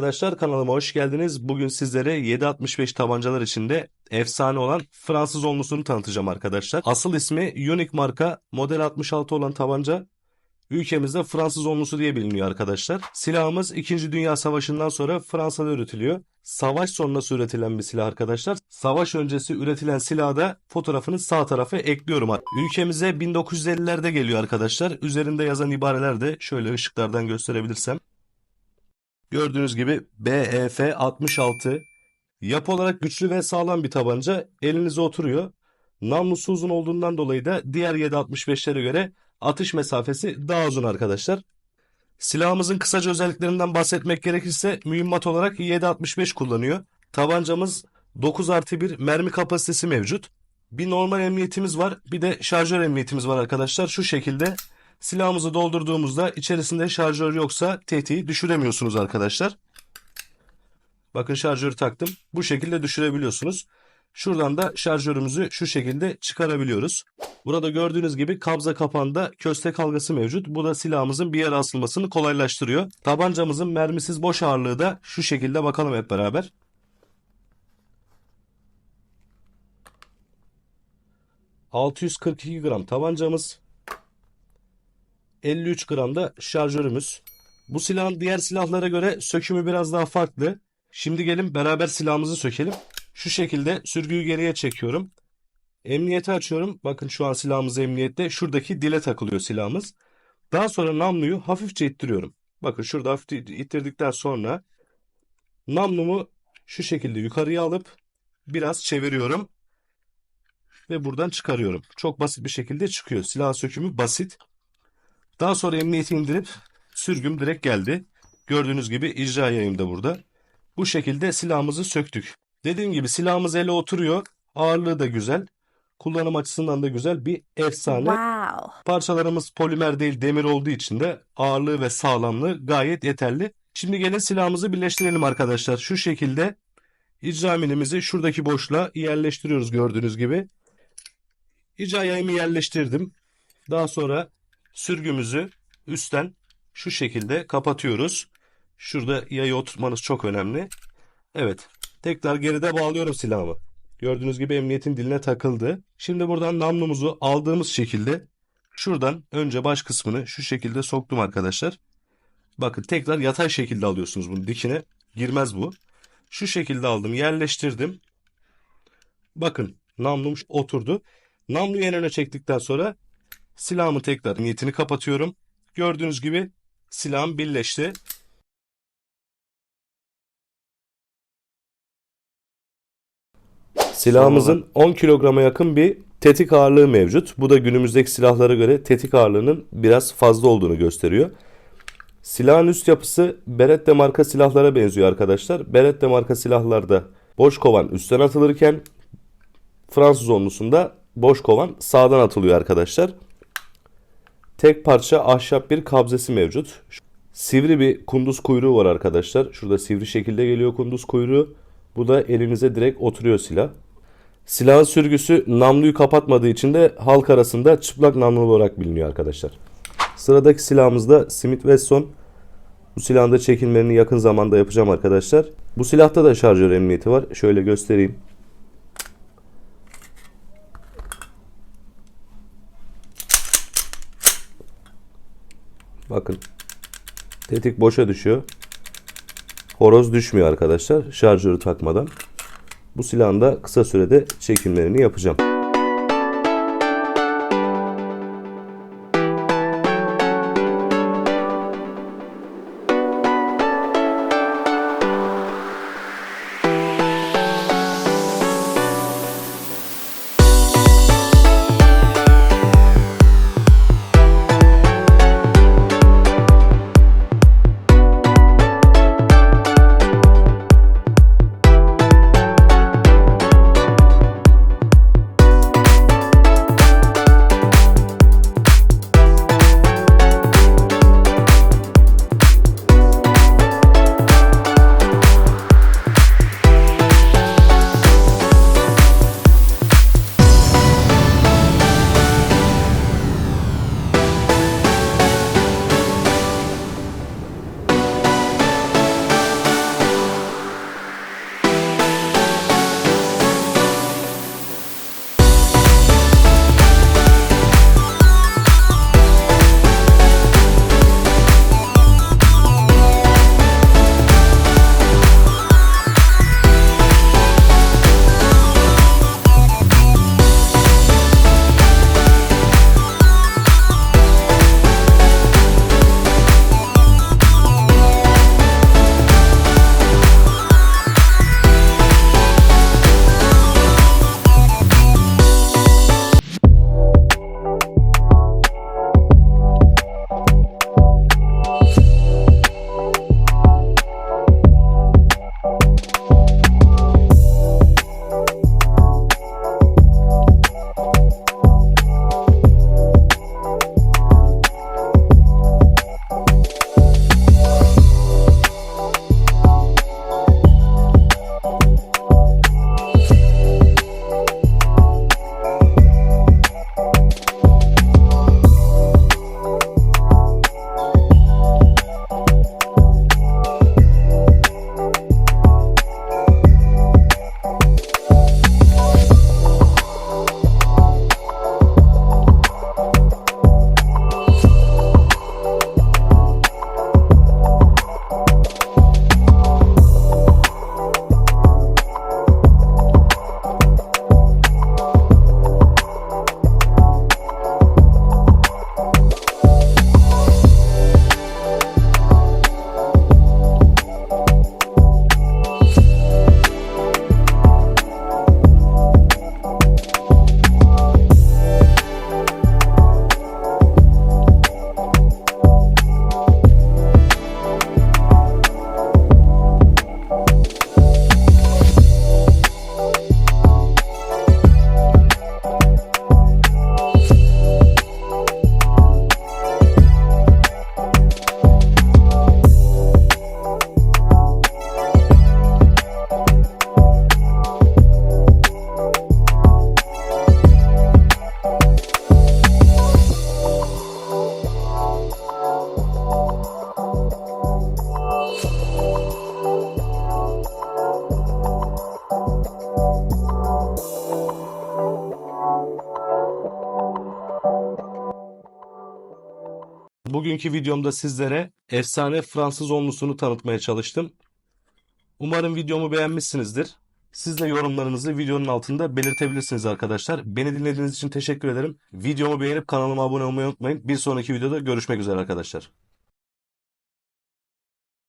arkadaşlar kanalıma hoş geldiniz. Bugün sizlere 7.65 tabancalar içinde efsane olan Fransız onlusunu tanıtacağım arkadaşlar. Asıl ismi Unique marka model 66 olan tabanca ülkemizde Fransız onlusu diye biliniyor arkadaşlar. Silahımız 2. Dünya Savaşı'ndan sonra Fransa'da üretiliyor. Savaş sonrası üretilen bir silah arkadaşlar. Savaş öncesi üretilen silahı da fotoğrafını sağ tarafa ekliyorum. Ülkemize 1950'lerde geliyor arkadaşlar. Üzerinde yazan ibareler de şöyle ışıklardan gösterebilirsem. Gördüğünüz gibi BEF 66 yapı olarak güçlü ve sağlam bir tabanca elinize oturuyor. Namlusu uzun olduğundan dolayı da diğer 7.65'lere göre atış mesafesi daha uzun arkadaşlar. Silahımızın kısaca özelliklerinden bahsetmek gerekirse mühimmat olarak 7.65 kullanıyor. Tabancamız 9 artı 1 mermi kapasitesi mevcut. Bir normal emniyetimiz var bir de şarjör emniyetimiz var arkadaşlar. Şu şekilde silahımızı doldurduğumuzda içerisinde şarjör yoksa tetiği düşüremiyorsunuz arkadaşlar. Bakın şarjörü taktım. Bu şekilde düşürebiliyorsunuz. Şuradan da şarjörümüzü şu şekilde çıkarabiliyoruz. Burada gördüğünüz gibi kabza kapağında köstek halkası mevcut. Bu da silahımızın bir yere asılmasını kolaylaştırıyor. Tabancamızın mermisiz boş ağırlığı da şu şekilde bakalım hep beraber. ...642 gram tabancamız... ...53 gram da şarjörümüz... ...bu silahın diğer silahlara göre sökümü biraz daha farklı... ...şimdi gelin beraber silahımızı sökelim... Şu şekilde sürgüyü geriye çekiyorum. Emniyeti açıyorum. Bakın şu an silahımız emniyette. Şuradaki dile takılıyor silahımız. Daha sonra namluyu hafifçe ittiriyorum. Bakın şurada hafif ittirdikten sonra namlumu şu şekilde yukarıya alıp biraz çeviriyorum. Ve buradan çıkarıyorum. Çok basit bir şekilde çıkıyor. Silah sökümü basit. Daha sonra emniyeti indirip sürgüm direkt geldi. Gördüğünüz gibi icra yayım da burada. Bu şekilde silahımızı söktük. Dediğim gibi silahımız ele oturuyor. Ağırlığı da güzel. Kullanım açısından da güzel bir efsane. Wow. Parçalarımız polimer değil demir olduğu için de ağırlığı ve sağlamlığı gayet yeterli. Şimdi gelin silahımızı birleştirelim arkadaşlar. Şu şekilde icra milimizi şuradaki boşluğa yerleştiriyoruz gördüğünüz gibi. İcra yayımı yerleştirdim. Daha sonra sürgümüzü üstten şu şekilde kapatıyoruz. Şurada yayı oturtmanız çok önemli. Evet Tekrar geride bağlıyorum silahımı. Gördüğünüz gibi emniyetin diline takıldı. Şimdi buradan namlumuzu aldığımız şekilde şuradan önce baş kısmını şu şekilde soktum arkadaşlar. Bakın tekrar yatay şekilde alıyorsunuz bunu dikine. Girmez bu. Şu şekilde aldım yerleştirdim. Bakın namlum oturdu. Namluyu en çektikten sonra silahımı tekrar niyetini kapatıyorum. Gördüğünüz gibi silahım birleşti. Silahımızın 10 kilograma yakın bir tetik ağırlığı mevcut. Bu da günümüzdeki silahlara göre tetik ağırlığının biraz fazla olduğunu gösteriyor. Silahın üst yapısı Beretta marka silahlara benziyor arkadaşlar. Beretta marka silahlarda boş kovan üstten atılırken Fransız onlusunda boş kovan sağdan atılıyor arkadaşlar. Tek parça ahşap bir kabzesi mevcut. Sivri bir kunduz kuyruğu var arkadaşlar. Şurada sivri şekilde geliyor kunduz kuyruğu. Bu da elinize direkt oturuyor silah. Silahın sürgüsü namluyu kapatmadığı için de halk arasında çıplak namlu olarak biliniyor arkadaşlar. Sıradaki silahımız da Smith Wesson. Bu silahın da çekilmelerini yakın zamanda yapacağım arkadaşlar. Bu silahta da şarjör emniyeti var. Şöyle göstereyim. Bakın. Tetik boşa düşüyor. Horoz düşmüyor arkadaşlar şarjörü takmadan. Bu silahın da kısa sürede çekimlerini yapacağım. Bugünkü videomda sizlere efsane Fransız onlusunu tanıtmaya çalıştım. Umarım videomu beğenmişsinizdir. Siz de yorumlarınızı videonun altında belirtebilirsiniz arkadaşlar. Beni dinlediğiniz için teşekkür ederim. Videomu beğenip kanalıma abone olmayı unutmayın. Bir sonraki videoda görüşmek üzere arkadaşlar.